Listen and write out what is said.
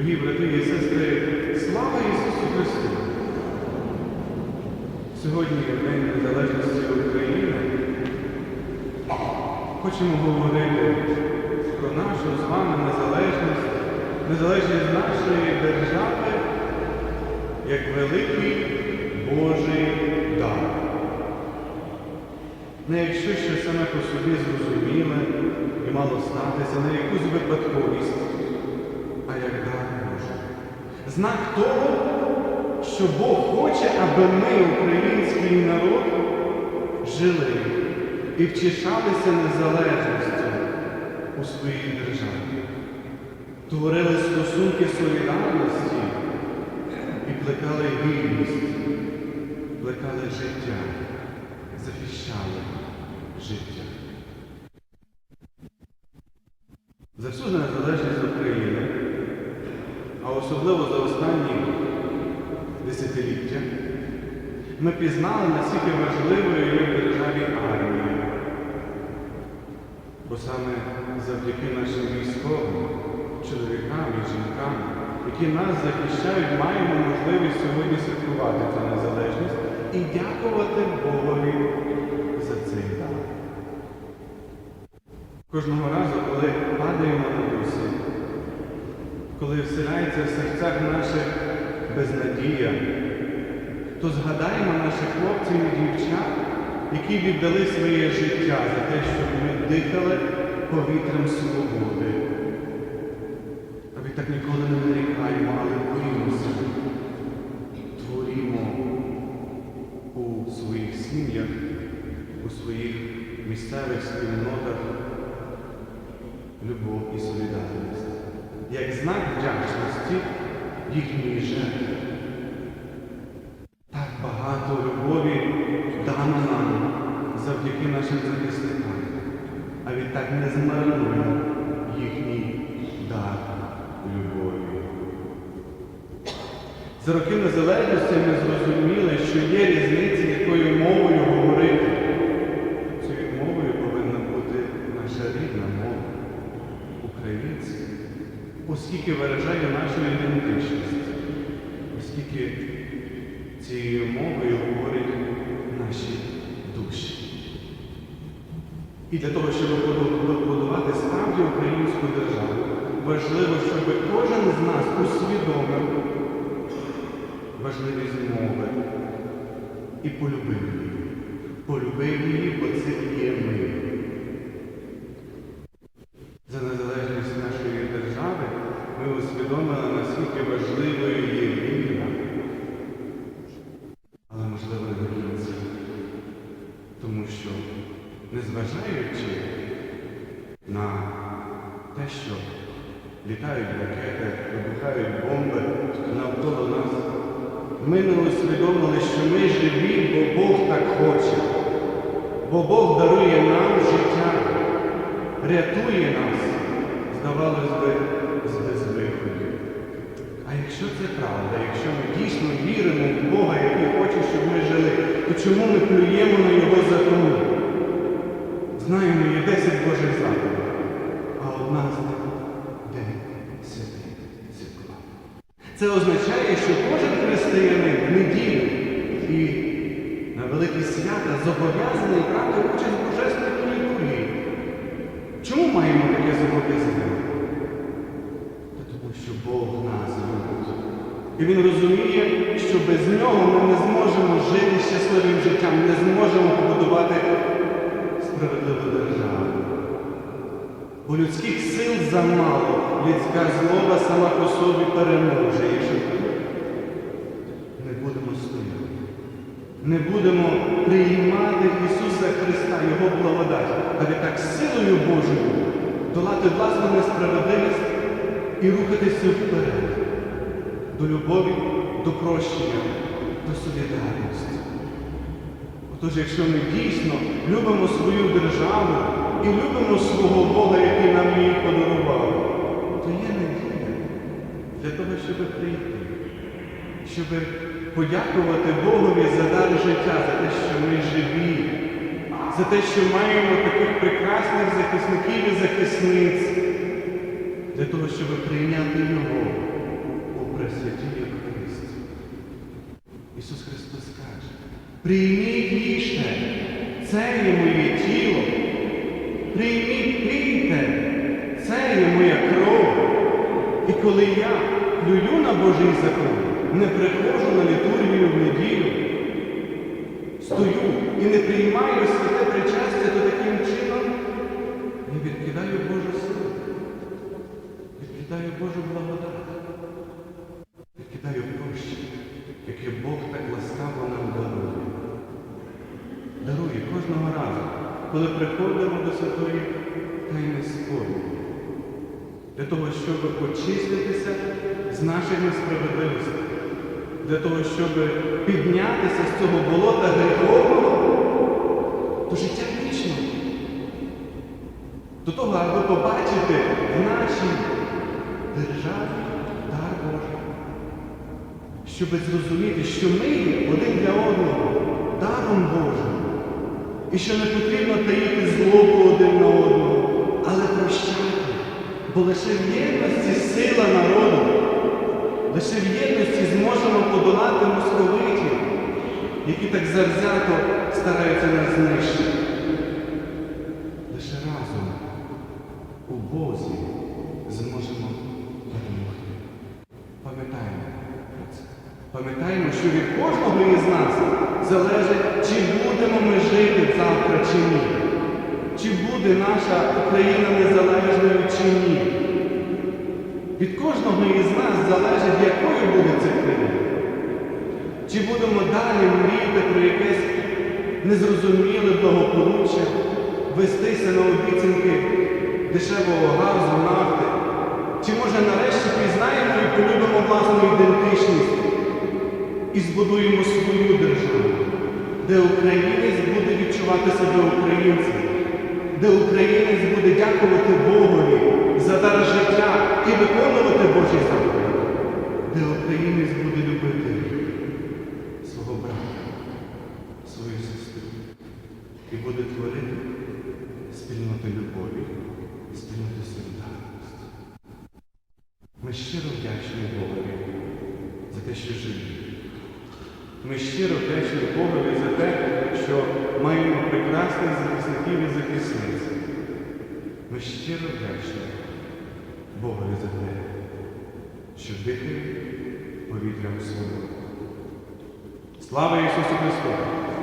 Дорогі брати і сестри, слава Ісусу Христу! Сьогодні День Незалежності України хочемо говорити про нашу з вами незалежність, незалежність нашої держави як великий Божий дар. Не як щось, що саме по собі зрозуміле і мало статися, не якусь випадковість, а як дар Божий. Знак того, що Бог хоче, аби ми, український народ, жили і втішалися незалежністю у своїй державі, творили стосунки солідарності і плекали гідність, плекали життя, захищали життя. За всю незалежність України, а особливо за останні десятиліття, ми пізнали, наскільки важливою є в державі армія. Бо саме завдяки нашим військовим, чоловікам і жінкам, які нас захищають, маємо можливість сьогодні святкувати цю незалежність і дякувати Богові за цей дар. Кожного разу, коли падаємо на коли вселяється в серцях наших безнадія, то згадаємо наших хлопців і дівчат, які віддали своє життя за те, щоб ми дихали повітрям свободи. А відтак ніколи не нарікаємо, але боїмося. Творімо у своїх сім'ях, у своїх місцевих спільнотах любов і солідарність. Як знак вдячності їхньої жертви. Так багато любові дано нам завдяки нашим захисникам. А відтак не змарнуємо їхній дар любові. За роки незалежності ми зрозуміли, що є різниця, якою мовою говорити. Цією мовою повинна бути наша рідна мова, українська, оскільки виражає нашу ідентичність, оскільки цією мовою говорять наші душі. І для того, щоб побудувати справді українську державу, важливо, щоб кожен з нас усвідомив важливість мови і полюбив її. Полюбив її, бо це є ми. За незалежність нашої держави ми усвідомили, наскільки важливою є війна. Але можливо не кінця. Тому що, незважаючи на те, що літають ракети, вибухають бомби навколо нас, ми не усвідомили, що ми живі, бо Бог так хоче. Бо Бог дарує нам життя, рятує нас, здавалось би, якщо це правда, якщо ми дійсно віримо в Бога, який хоче, щоб ми жили, то чому ми плюємо на Його закони? Знаємо, є 10 Божих заповідей, а одна з них День Святий Святла. Це означає, що кожен християнин в неділю і на великі свята зобов'язаний брати участь в божественній літургії. Чому маємо таке зобов'язання? Та тому що Бог нас любить. І Він розуміє, що без нього ми не зможемо жити щасливим життям, не зможемо побудувати справедливу державу. Бо людських сил замало, людська злоба сама по собі переможе. Якщо не будемо стояти, не будемо приймати Ісуса Христа, Його благодать, а відтак силою Божою долати власну несправедливість і рухатися вперед до любові, до прощення, до солідарності. Отож, якщо ми дійсно любимо свою державу і любимо свого Бога, який нам її подарував, то є надія для того, щоб прийти, щоб подякувати Богові за дар життя, за те, що ми живі, за те, що маємо таких прекрасних захисників і захисниць, для того, щоб прийняти Його Пресвятій Євхаристії. Ісус Христос каже, прийміть їжте, це є моє тіло. Прийміть, пийте, це є моя кров. І коли я плюю на Божий закон, не приходжу на літургію в неділю, стою і не приймаю святе причастя, то таким чином я відкидаю Божу силу, відкидаю Божу благодать, відкидаю прощення, яке Бог так ласкаво нам дарує. Дарує кожного разу, коли приходимо до святої тайни сповіді, для того, щоб очиститися з наших несправедливостей, для того, щоб піднятися з цього болота гріховного до життя вічного. До того, аби побачити в нашій державі дар Божий. Щоб зрозуміти, що ми один для одного даром Божим. І що не потрібно таїти злобу один на одного, але прощати. Бо лише в єдності сила народу, лише в єдності зможемо подолати московитів, які так завзято стараються нас знищити. Лише разом у Бозі зможемо перемогти. Пам'ятаємо. Пам'ятаємо, що від кожного із нас залежить, чи будемо ми жити завтра чи ні. Чи буде наша Україна незалежною чи ні. Від кожного із нас залежить, якою буде ця країна. Чи будемо далі мріяти про якесь незрозуміле благополуччя, вестися на обіцянки дешевого газу, нафти? Чи може нарешті пізнаємо і полюбимо власну ідентичність і збудуємо свою державу, де українець буде відчувати себе українцем, де українець буде дякувати Богові за дар життя і виконувати Божі заповіді, де українець буде любити свого брата, свою сестру і буде творити спільноти любові, спільноти солідарності. Ми щиро вдячні Богові за те, що живі. Ми щиро вдячні Богові за те, що маємо прекрасних захисників і захисниць. Ми щиро вдячні Богові за те, що дихає повітрям свободи. Слава Ісусу Христу!